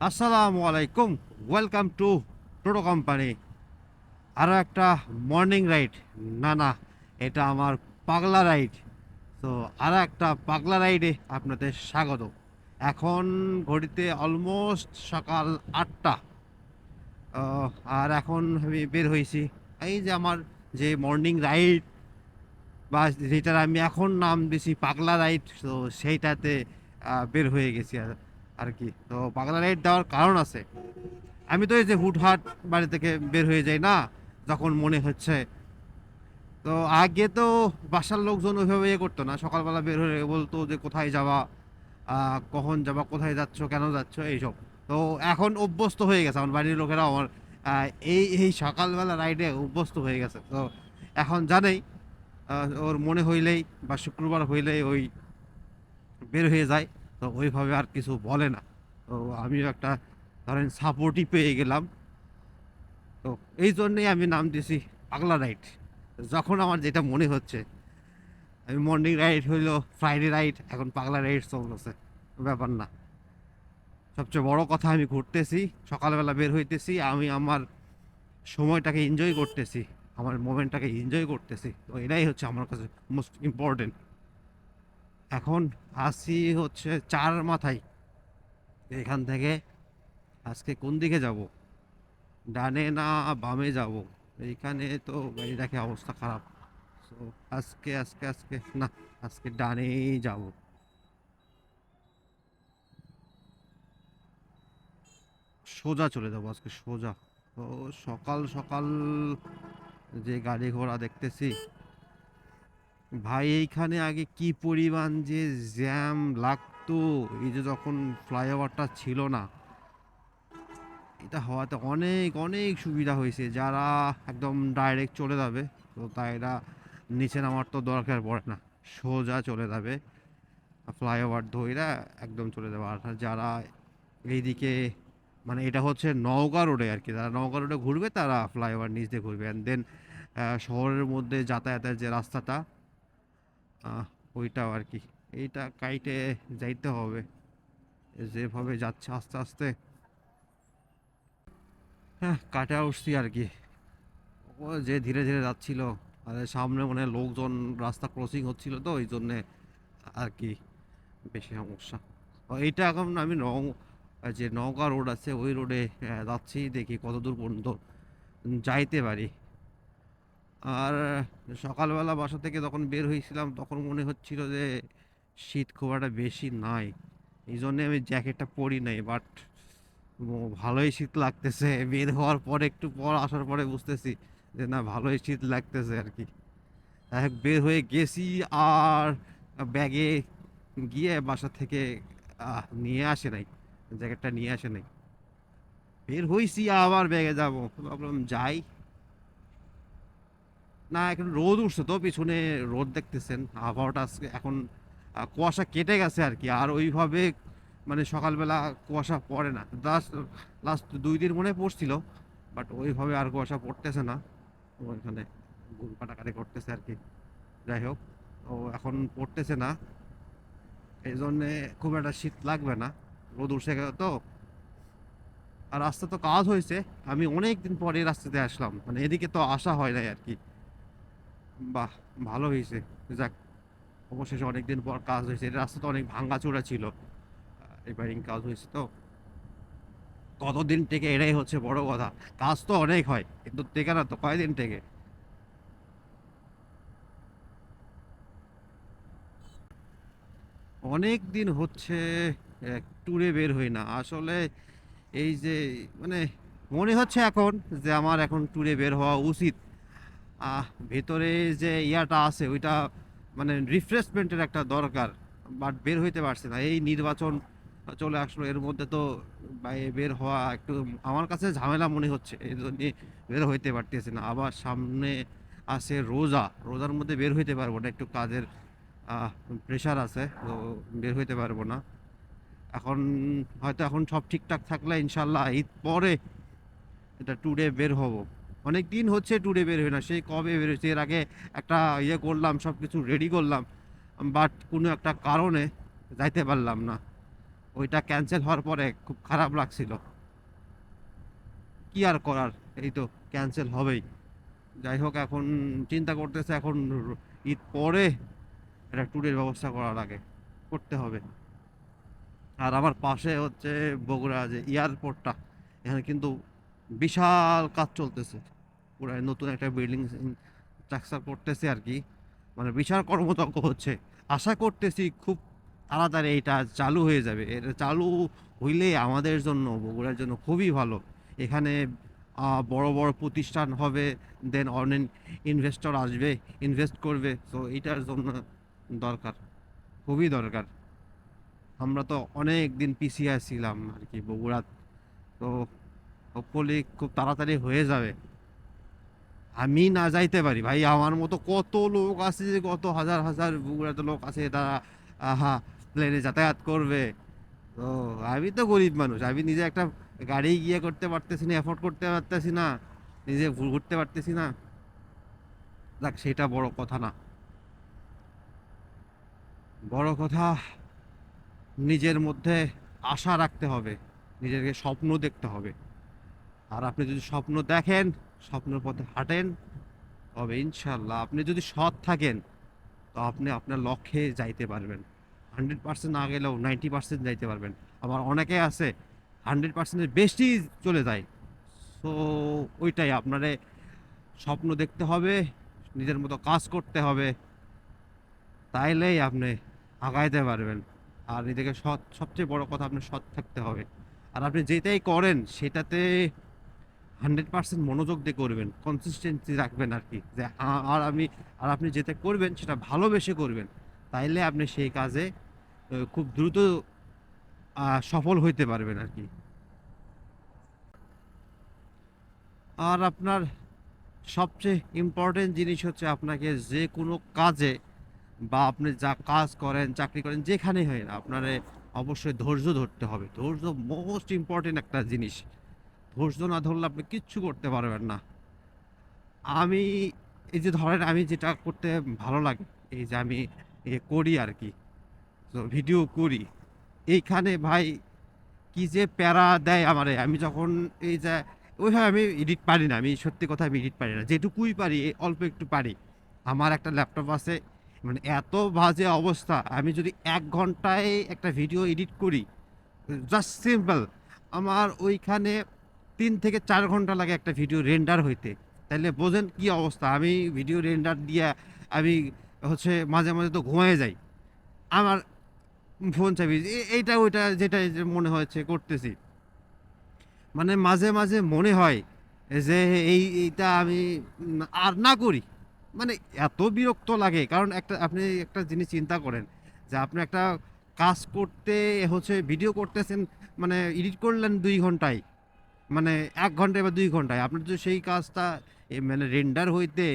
আসসালামু আলাইকুম welcome to toto company আরও একটা মর্নিং রাইড না না, এটা আমার পাগলা রাইড তো আরও একটা পাগলা রাইডে আপনাদের স্বাগত। এখন ঘড়িতে অলমোস্ট সকাল আটটা। আর এখন আমি বের হয়েছি। এই যে আমার যে মর্নিং রাইড বা যেটার আমি এখন নাম দিছি পাগলা রাইড তো সেইটাতে বের হয়ে গেছি আর আর কি। তো পাগলা রাইড দেওয়ার কারণ আছে। আমি তো এই যে হুটহাট বাড়ি থেকে বের হয়ে যাই না যখন মনে হচ্ছে। তো আগে তো বাসার লোকজন ওইভাবে ইয়ে করতো না সকালবেলা বের হয়ে বলতো যে কোথায় আহ, কখন যাবা কোথায় যাচ্ছ কেন যাচ্ছ এইসব। তো এখন অভ্যস্ত হয়ে গেছে আমার বাড়ির লোকেরা আমার এই এই সকালবেলা রাইডে অভ্যস্ত হয়ে গেছে। তো এখন জানেই ওর মনে হইলেই বা শুক্রবার হইলেই ওই বের হয়ে যায়। তো ওইভাবে আর কিছু বলে না। তো আমিও একটা ধরেন সাপোর্টই পেয়ে গেলাম। তো এই জন্যেই আমি নাম দিয়েছি পাগলা রাইড। যখন আমার যেটা মনে হচ্ছে, আমি মর্নিং রাইড হইল ফ্রাইডে রাইড এখন পাগলা রাইড চলতেছে। ব্যাপার না। সবচেয়ে বড় কথা, আমি ঘুরতেছি, সকালবেলা বের হইতেছি, আমি আমার সময়টাকে এনজয় করতেছি, আমার মোমেন্টটাকে এনজয় করতেছি। তো এটাই হচ্ছে আমার কাছে মোস্ট ইম্পর্টেন্ট এখন আসি হচ্ছে চার মাথায়। এখান থেকে আজকে কোন দিকে যাব? ডানে না বামে যাব? এইখানে তো গাড়ি দেখে অবস্থা খারাপ। তো আজকে আজকে আজকে, না, আজকে ডানেই যাব। সোজা চলে যাব আজকে, সোজা। তো সকাল সকাল যে গাড়ি ঘোড়া দেখতেছি ভাই, এইখানে আগে কি পরিমাণ যে জ্যাম লাগতো? এই যে যখন ফ্লাইওভারটা ছিল না, এটা হওয়াতে অনেক অনেক সুবিধা হয়েছে। যারা একদম ডাইরেক্ট চলে যাবে, তো তাইরা নিচে নামার তো দরকার পড়ে না। সোজা চলে যাবে, ফ্লাইওভার ধইরা একদম চলে যাবে। আর যারা এইদিকে মানে এটা হচ্ছে নওগাঁ রোডে আর কি। যারা নওগাঁ রোডে ঘুরবে, তারা ফ্লাইওভার নিচ দিয়ে ঘুরবে। অ্যান্ড দেন শহরের মধ্যে যাতায়াতের যে রাস্তাটা ওইটাও আর কি। এইটা কাইটে যাইতে হবে। যেভাবে যাচ্ছে আস্তে আস্তে। হ্যাঁ কাটা উঠছি আর কি। ও যে ধীরে ধীরে যাচ্ছিল, আর সামনে মানে লোকজন রাস্তা ক্রসিং হচ্ছিল তো, ওই জন্যে আর কি বেশি সমস্যা। এইটা এখন আমি নং যে নওগাঁ রোড আছে, ওই রোডে যাচ্ছি, দেখি কত দূর পর্যন্ত যাইতে পারি। আর সকালবেলা বাসা থেকে যখন বের হয়েছিলাম, তখন মনে হচ্ছিল যে শীত খুব একটা বেশি নাই। এই জন্যে আমি জ্যাকেটটা পরি নাই বাট ভালোই শীত লাগতেছে। বের হওয়ার পরে, একটু পর আসার পরে বুঝতেছি যে না, ভালোই শীত লাগতেছে আর কি। বের হয়ে গেছি আর ব্যাগে গিয়ে বাসা থেকে নিয়ে আসে নাই, জ্যাকেটটা নিয়ে আসে নাই। বের হয়েছি আবার ব্যাগে যাব। ভাবলাম যাই। না, এখন রোদ উঠছে তো, পিছনে রোদ দেখতেছেন, আবহাওয়াটা আজকে এখন কুয়াশা কেটে গেছে আর কি, আর ওইভাবে মানে সকালবেলা কুয়াশা পড়ে না। লাস্ট লাস্ট দুই দিন মনে পড়ছিল বাট ওইভাবে আর কুয়াশা পড়তেছে না। ওইখানে গুল কাটাকাটি করতেছে আর কি। যাই হোক, তো এখন পড়তেছে না। এই জন্যে খুব একটা শীত লাগবে না, রোদ উঠছে গেল তো। আর রাস্তা তো কাজ হয়েছে, আমি অনেক দিন পরে রাস্তাতে আসলাম মানে এদিকে তো আসা হয় নাই আর কি। বাহ, ভালো হয়েছে। যাক, অবশেষে অনেকদিন পর কাজ হয়েছে। রাস্তা তো অনেক ভাঙ্গাচোরা ছিল। রিপেয়ারিং কাজ হয়েছে তো। কতদিন থেকে এটাই হচ্ছে বড় কথা। কাজ তো অনেক হয়, কিন্তু টেকে না তো কয়দিন থেকে? অনেক দিন হচ্ছে ট্যুরে বের হই না। আসলে এই যে মানে মনে হচ্ছে এখন যে আমার এখন ট্যুরে বের হওয়া উচিত। ভেতরে যে ইয়াটা আছে, ওইটা মানে রিফ্রেশমেন্টের একটা দরকার বাট বের হইতে পারছে না। এই নির্বাচন চলে আসলো, এর মধ্যে তো বের হওয়া একটু আমার কাছে ঝামেলা মনে হচ্ছে, এই জন্য বের হইতে পারতেছে না। আবার সামনে আছে রোজা, রোজার মধ্যে বের হইতে পারব না, একটু কাজের প্রেশার আছে, তো বের হইতে পারব না। এখন হয়তো এখন সব ঠিকঠাক থাকলে ইনশাল্লাহ ঈদ পরে এটা ট্যুরে বের হব। অনেক দিন হচ্ছে ট্যুরে বের হই না, সেই কবে বের হয়েছে এর আগে একটা ইয়ে করলাম সব কিছু রেডি করলাম বাট কোনো একটা কারণে যাইতে পারলাম না। ওইটা ক্যান্সেল হওয়ার পরে খুব খারাপ লাগছিল। কি আর করার, এই তো ক্যান্সেল হবেই। যাই হোক, এখন চিন্তা করতেছে, এখন ঈদ পরে একটা ট্যুরের ব্যবস্থা করার আগে করতে হবে। আর আমার পাশে হচ্ছে বগুড়া যে এয়ারপোর্টটা এখানে কিন্তু বিশাল কাজ চলতেছে। পুরো নতুন একটা বিল্ডিং স্ট্রাকচার করতেছে আর কি। মানে বিশাল কর্মযজ্ঞ হচ্ছে। আশা করতেছি খুব তাড়াতাড়ি এটা চালু হয়ে যাবে। এটা চালু হইলে আমাদের জন্য, বগুড়ার জন্য খুবই ভালো। এখানে বড় বড় প্রতিষ্ঠান হবে দেন অনেক ইনভেস্টর আসবে ইনভেস্ট করবে। তো এটার জন্য দরকার। খুবই দরকার। আমরা তো অনেক দিন পিছিয়ে ছিলাম আর কি বগুড়া তো হোপফুলি খুব তাড়াতাড়ি হয়ে যাবে। আমি না যাইতে পারি। ভাই, আমার মতো কত লোক আছে যে কত হাজার হাজার বগুড়াতে লোক আছে তারা, আহা প্লেনে যাতায়াত করবে। তো আমি তো গরিব মানুষ, আমি নিজে একটা গাড়ি গিয়ে করতে পারতেছি না এফোর্ড করতে পারতেছি না, নিজে ঘুরতে পারতেছি না। দেখ সেটা বড় কথা না। বড় কথা, নিজের মধ্যে আশা রাখতে হবে, নিজেকে স্বপ্ন দেখতে হবে। আর আপনি যদি স্বপ্ন দেখেন, স্বপ্নের পথে হাঁটেন, তবে ইনশাল্লাহ আপনি যদি সৎ থাকেন, তো আপনি আপনার লক্ষ্যে যাইতে পারবেন। হান্ড্রেড পার্সেন্ট না গেলেও নাইনটি পার্সেন্ট যাইতে পারবেন। আবার অনেকে আছে, হান্ড্রেড পার্সেন্টের বেশি চলে যায়। সো, ওইটাই আপনারে স্বপ্ন দেখতে হবে, নিজের মতো কাজ করতে হবে। তাইলেই আপনি আগাইতে পারবেন। আর নিজেকে সৎ, সবচেয়ে বড় কথা আপনি সৎ থাকতে হবে। আর আপনি যেটাই করেন, সেটাতে হান্ড্রেড পার্সেন্ট মনোযোগ দিয়ে করবেন কনসিস্টেন্সি রাখবেন আর কি, যে আর আমি, আর আপনি যেটা করবেন সেটা ভালোবেসে করবেন, তাইলে আপনি সেই কাজে খুব দ্রুত সফল হইতে পারবেন আর কি। আর আপনার সবচেয়ে ইম্পর্টেন্ট জিনিস হচ্ছে আপনাকে যে কোনো কাজে বা আপনি যা কাজ করেন, চাকরি করেন, যেখানেই হয় না আপনার অবশ্যই ধৈর্য ধরতে হবে। ধৈর্য মোস্ট ইম্পর্টেন্ট একটা জিনিস। ধৈর্য না ধরলে আপনি কিচ্ছু করতে পারবেন না। আমি, এই যে ধরেন আমি যেটা করতে ভালো লাগে, এই যে আমি এ করি আর কি, তো ভিডিও করি। এইখানে ভাই কি যে প্যারা দেয় আমারে, আমি যখন এই যে, ওইভাবে আমি এডিট পারি না, আমি সত্যি কথা আমি এডিট পারি না, যেটুকুই পারি অল্প একটু পারি। আমার একটা ল্যাপটপ আছে মানে এত বাজে অবস্থা, আমি যদি এক ঘন্টায় একটা ভিডিও এডিট করি জাস্ট সিম্পল আমার ওইখানে তিন থেকে চার ঘণ্টা লাগে একটা ভিডিও রেন্ডার হইতে। তাহলে বোঝেন কি অবস্থা? আমি ভিডিও রেন্ডার দিয়ে আমি হচ্ছে মাঝে মাঝে তো ঘুমিয়ে যাই। আমার ফোন চাবি এইটা ওইটা যেটা মনে হয়েছে করতেছি। মানে মাঝে মাঝে মনে হয় যে এই এইটা আমি আর না করি। মানে এত বিরক্ত লাগে। কারণ একটা আপনি একটা জিনিস চিন্তা করেন যে আপনি একটা কাজ করতে হচ্ছে ভিডিও করতেছেন মানে এডিট করলেন দুই ঘন্টায়। মানে এক ঘন্টায় বা দুই ঘন্টায়। আপনার যদি সেই কাজটা মানে রেন্ডার হইতে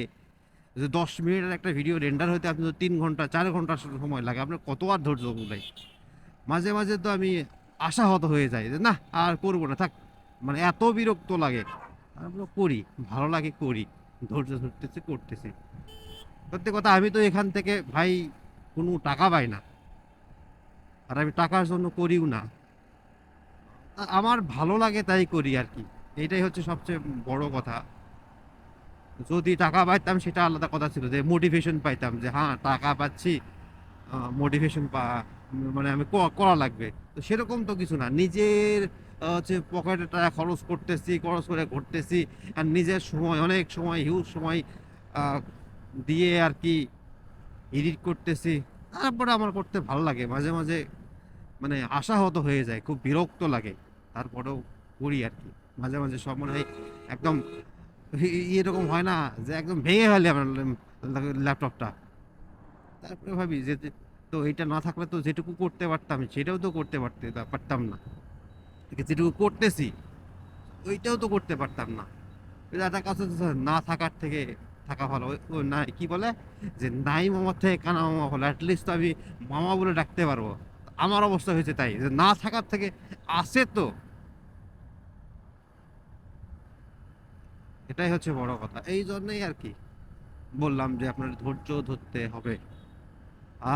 যে দশ মিনিটের একটা ভিডিও রেন্ডার হইতে আপনি তো তিন ঘণ্টা, চার ঘণ্টা সময় লাগে, আপনার কত আর ধৈর্য বুঝাই মাঝে মাঝে তো আমি আশাহত হয়ে যাই যে, না, আর করব না, থাক। মানে এত বিরক্ত লাগে। তারপরে করি, ভালো লাগে, করি। ধৈর্য ধরতেছি, করতেছি। সত্যি কথা, আমি তো এখান থেকে ভাই কোনো টাকা পাই না। আর আমি টাকার জন্য করিও না। আমার ভালো লাগে তাই করি আর কি। এটাই হচ্ছে সবচেয়ে বড় কথা। যদি টাকা পাইতাম সেটা আলাদা কথা ছিল যে মোটিভেশন পাইতাম যে হ্যাঁ টাকা পাচ্ছি মোটিভেশন পা মানে আমি করা লাগবে। তো সেরকম তো কিছু না। নিজের হচ্ছে পকেটে টাকা খরচ করতেছি, খরচ করে ঘুরতেছি আর নিজের সময়, অনেক সময় হিউজ সময় দিয়ে আর কি এডিট করতেছি। তারপরে আমার করতে ভালো লাগে। মাঝে মাঝে মানে আশাহত হয়ে যায়, খুব বিরক্ত লাগে। তারপরেও করি আর কি। মাঝে মাঝে সব মনে হয় একদম এরকম হয় না যে একদম ভেঙে ফেলে আমার ল্যাপটপটা। তারপরে ভাবি যে তো এটা না থাকলে তো যেটুকু করতে পারতাম, সেটাও তো করতে পারতে, পারতাম না। যেটুকু করতেছি, ওইটাও তো করতে পারতাম না। একটা কাছে না থাকার থেকে থাকা ভালো। ও না কি বলে? যে নাই মামার থেকে কানা মামা ভালো। অ্যাটলিস্ট আমি মামা বলে ডাকতে পারব। আমার অবস্থা হয়েছে তাই, যে না থাকার থেকে আছে তো। এটাই হচ্ছে বড় কথা। এই জন্যই আর কি বললাম যে আপনার ধৈর্য ধরতে হবে,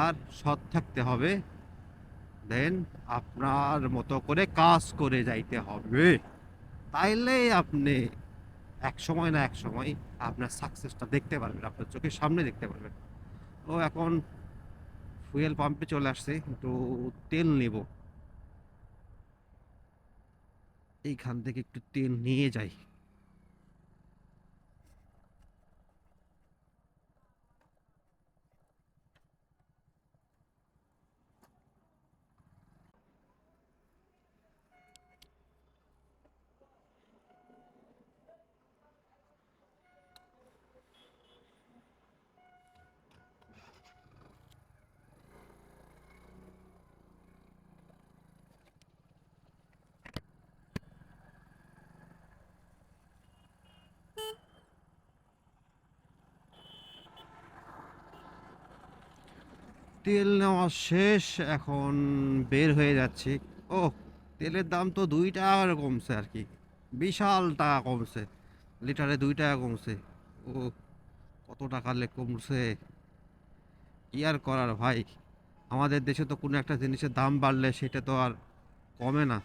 আর সৎ থাকতে হবে। দেন আপনার মতো করে কাজ করে যাইতে হবে। তাইলেই আপনি এক সময় না এক সময় আপনার সাকসেসটা দেখতে পারবেন, আপনার চোখের সামনে দেখতে পারবেন। ও এখন ফুয়েল পাম্পে চলে আসছে একটু তেল নেব। এইখান থেকে একটু তেল নিয়ে যাই। তেল নেওয়া শেষ, এখন বের হয়ে যাচ্ছি। ও তেলের দাম তো দুই টাকা কমছে আর কি। বিশাল টাকা কমছে, লিটারে দুই টাকা কমছে। ও কত টাকা কমছে? কি আর করার ভাই? আমাদের দেশে তো কোনো একটা জিনিসের দাম বাড়লে সেটা তো আর কমে না।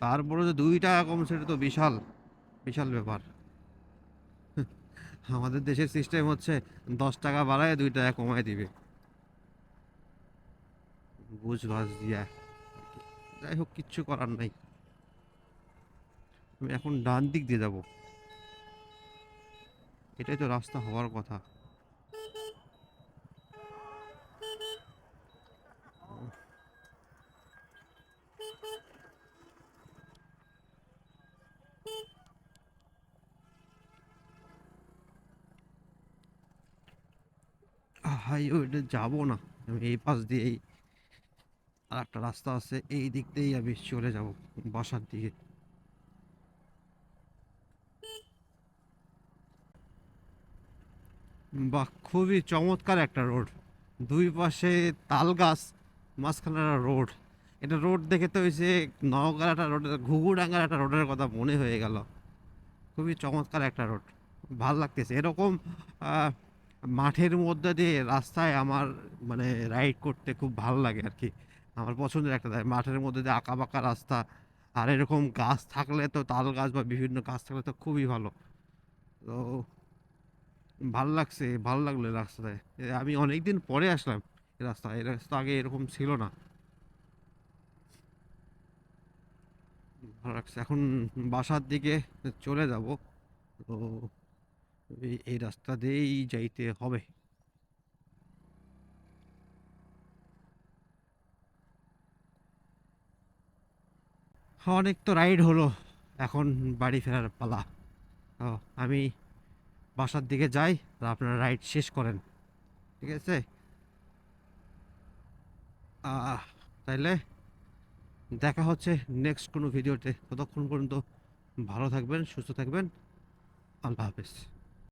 তারপরে যে দুই টাকা কমছে সেটা তো বিশাল বিশাল ব্যাপার। আমাদের দেশের সিস্টেম হচ্ছে, দশ টাকা বাড়ায় দুই টাকা কমায় দিবে। বুঝ বাজ দিয়া যাই হোক, কিচ্ছু করার নাই। আমি এখন ডান দিক দিয়ে যাব। এটাই তো রাস্তা হওয়ার কথা। হাই ওইটা যাব না। আমি এই পাশ দিয়েই আর একটা রাস্তা আছে, এই দিক দিয়েই আমি চলে যাব বাসার দিকে। বাহ, খুবই চমৎকার একটা রোড। দুই পাশে তাল গাছ মাঝখানে একটা রোড। এটা রোড দেখে তো ওই যে নওগাঁর একটা রোডের, ঘুঘুডাঙ্গার একটা রোডের কথা মনে হয়ে গেল। খুবই চমৎকার একটা রোড। ভালো লাগতেছে। এরকম মাঠের মধ্যে দিয়ে রাস্তায় আমার মানে রাইড করতে খুব ভালো লাগে আর কি। আমার পছন্দের একটা জায়গা। মাঠের মধ্যে দিয়ে আঁকা বাঁকা রাস্তা আর এরকম গাছ থাকলে তো তাল গাছ বা বিভিন্ন গাছ থাকলে তো খুবই ভালো। তো ভালো লাগছে, ভালো লাগল এই রাস্তায় আমি অনেক দিন পরে আসলাম এই রাস্তা এই রাস্তা আগে এরকম ছিল না। ভালো লাগছে। এখন বাসার দিকে চলে যাব। তো এই রাস্তা দিয়েই যাইতে হবে। অনেক তো রাইড হলো। এখন বাড়ি ফেরার পালা। তো আমি বাসার দিকে যাই আর আপনারা রাইড শেষ করেন। ঠিক আছে? তাইলে দেখা হচ্ছে নেক্সট কোনো ভিডিওতে। ততক্ষণ পর্যন্ত ভালো থাকবেন, সুস্থ থাকবেন। আল্লাহ হাফেজ।